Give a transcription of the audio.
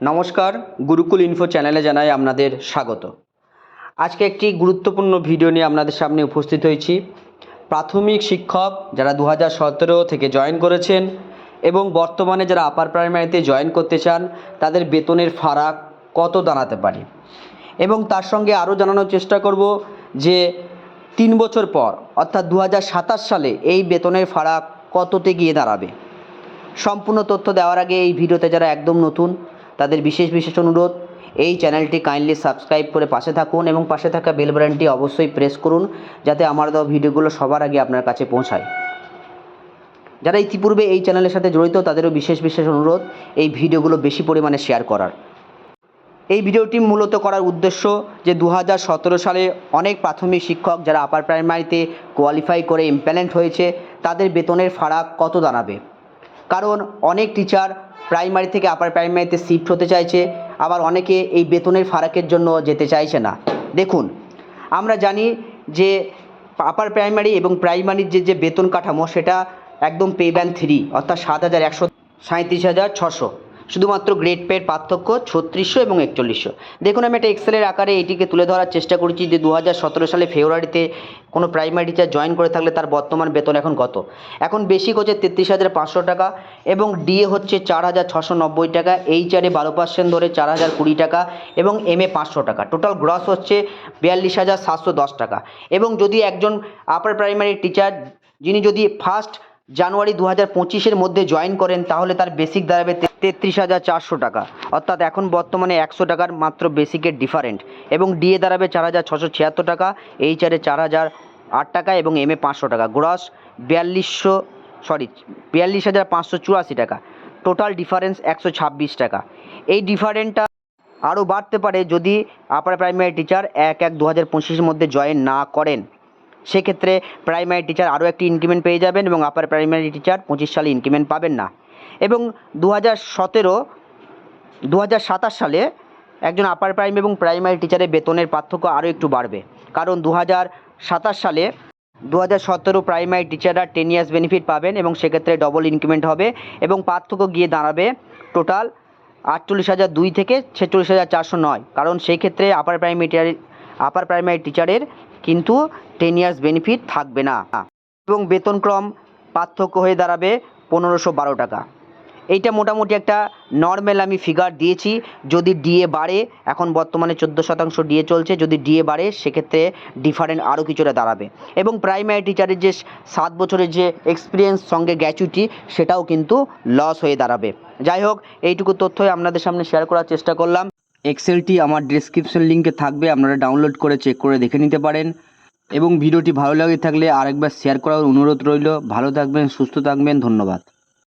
নমস্কার, গুরুকুল ইনফো চ্যানেলে জানাই আপনাদের স্বাগত। আজকে একটি গুরুত্বপূর্ণ ভিডিও নিয়ে আপনাদের সামনে উপস্থিত হয়েছি। প্রাথমিক শিক্ষক যারা দু হাজার সতেরো থেকে জয়েন করেছেন এবং বর্তমানে যারা আপার প্রাইমারিতে জয়েন করতে চান, তাদের বেতনের ফারাক কত দাঁড়াতে পারে? এবং তার সঙ্গে আরও জানানোর চেষ্টা করব যে তিন বছর পর, অর্থাৎ দু হাজার সাতাশ সালে এই বেতনের ফারাক কততে গিয়ে দাঁড়াবে? সম্পূর্ণ তথ্য দেওয়ার আগে এই ভিডিওতে যারা একদম নতুন তাদের বিশেষ বিশেষ অনুরোধ, এই চ্যানেলটি কাইন্ডলি সাবস্ক্রাইব করে পাশে থাকুন এবং পাশে থাকা বেল বাটনটি অবশ্যই প্রেস করুন যাতে আমার দেওয়া ভিডিওগুলো সবার আগে আপনার কাছে পৌঁছায়। যারা ইতিপূর্বে এই চ্যানেলের সাথে জড়িত, তাদেরও বিশেষ বিশেষ অনুরোধ, এই ভিডিওগুলো বেশি পরিমাণে শেয়ার করার। এই ভিডিওটি মূলত করার উদ্দেশ্য যে দু হাজার সতেরো সালে অনেক প্রাথমিক শিক্ষক যারা আপার প্রাইমারিতে কোয়ালিফাই করে ইমপ্যালেন্ট হয়েছে, তাদের বেতনের ফারাক কত দাঁড়াবে? কারণ অনেক টিচার প্রাইমারি থেকে আপার প্রাইমারিতে শিফট হতে চাইছে, আবার অনেকে এই বেতনের ফারাকের জন্য যেতে চাইছে না। দেখুন, আমরা জানি যে আপার প্রাইমারি এবং প্রাইমারির যে যে বেতন কাঠামো, সেটা একদম পে ব্যান থ্রি অর্থাৎ সাত হাজার একশো সাঁত্রিশ হাজার ছশো। শুধুমাত্র গ্রেড পের পার্থক্য ছত্রিশশো এবং একচল্লিশশো। দেখুন, আমি একটা এক্সেলের আকারে এটিকে তুলে ধরার চেষ্টা করেছি যে দু হাজার সতেরো সালে ফেব্রুয়ারিতে কোনো প্রাইমারি টিচার জয়েন করে থাকলে তার বর্তমান বেতন এখন কত? এখন বেসিক হচ্ছে তেত্রিশ হাজার পাঁচশো টাকা এবং ডিএ হচ্ছে চার হাজার ছশো নব্বই টাকা এইচআরে বারো পার্সেন্ট ধরে চার হাজার কুড়ি টাকা এবং এম এ পাঁচশো টাকা। টোটাল গ্রস হচ্ছে বিয়াল্লিশ হাজার সাতশো দশ টাকা। এবং যদি একজন আপার প্রাইমারি টিচার যিনি যদি ফার্স্ট জানুয়ারি দু হাজার পঁচিশের মধ্যে জয়েন করেন, তাহলে তার বেসিক দাঁড়াবে তেত্রিশ হাজার চারশো টাকা। অর্থাৎ এখন বর্তমানে একশো টাকার মাত্র বেসিকের ডিফারেন্ট এবং ডিএ দাঁড়াবে চার হাজার ছশো ছিয়াত্তর টাকা এইচআরে চার হাজার আট টাকা এবং এম এ পাঁচশো টাকা। গ্রস বিয়াল্লিশশো সরি বিয়াল্লিশ হাজার পাঁচশো চুরাশি টাকা। টোটাল ডিফারেন্স একশো ছাব্বিশ টাকা। এই ডিফারেন্টটা আরও বাড়তে পারে যদি আপার প্রাইমারি টিচার এক এক দু হাজার পঁচিশের মধ্যে জয়েন না করেন। সেক্ষেত্রে প্রাইমারি টিচার আরও একটি ইনক্রিমেন্ট পেয়ে যাবেন এবং আপার প্রাইমারি টিচার পঁচিশ সালে ইনক্রিমেন্ট পাবেন না। এবং দু হাজার সতেরো দু হাজার সাতাশ সালে একজন আপার প্রাইম এবং প্রাইমারি টিচারের বেতনের পার্থক্য আরও একটু বাড়বে। কারণ দু হাজার সাতাশ সালে দু হাজার সতেরো প্রাইমারি টিচাররা টেন ইয়ার্স বেনিফিট পাবেন এবং সেক্ষেত্রে ডবল ইনক্রিমেন্ট হবে এবং পার্থক্য গিয়ে দাঁড়াবে টোটাল আটচল্লিশ হাজার দুই থেকে ছেচল্লিশ হাজার চারশো নয়। কারণ সেই ক্ষেত্রে আপার প্রাইমারি আপার প্রাইমারি টিচারের কিন্তু টেন ইয়ার্স বেনিফিট থাকবে না। এবং বেতনক্রম পার্থক্য হয়ে দাঁড়াবে পনেরোশো বারো টাকা। এইটা মোটামুটি একটা নর্মাল আমি ফিগার দিয়েছি। যদি ডিএ বাড়ে, এখন বর্তমানে চোদ্দ শতাংশ ডিএ চলছে, যদি ডিএ বাড়ে, সেক্ষেত্রে ডিফারেন্ট আরও কিছুটা দাঁড়াবে। এবং প্রাইমারি টিচারের যে সাত বছরের যে এক্সপিরিয়েন্স সঙ্গে গ্র্যাচুইটি সেটাও কিন্তু লস হয়ে দাঁড়াবে। যাই হোক, এইটুকু তথ্যই আপনাদের সামনে শেয়ার করার চেষ্টা করলাম। এক্সেলটি আমার ডিসক্রিপশন লিঙ্কে থাকবে, আপনারা ডাউনলোড করে চেক করে দেখে নিতে পারেন। এবং ভিডিওটি ভালো লাগে থাকলে আরেকবার শেয়ার করার অনুরোধ রইল। ভালো থাকবেন, সুস্থ থাকবেন, ধন্যবাদ।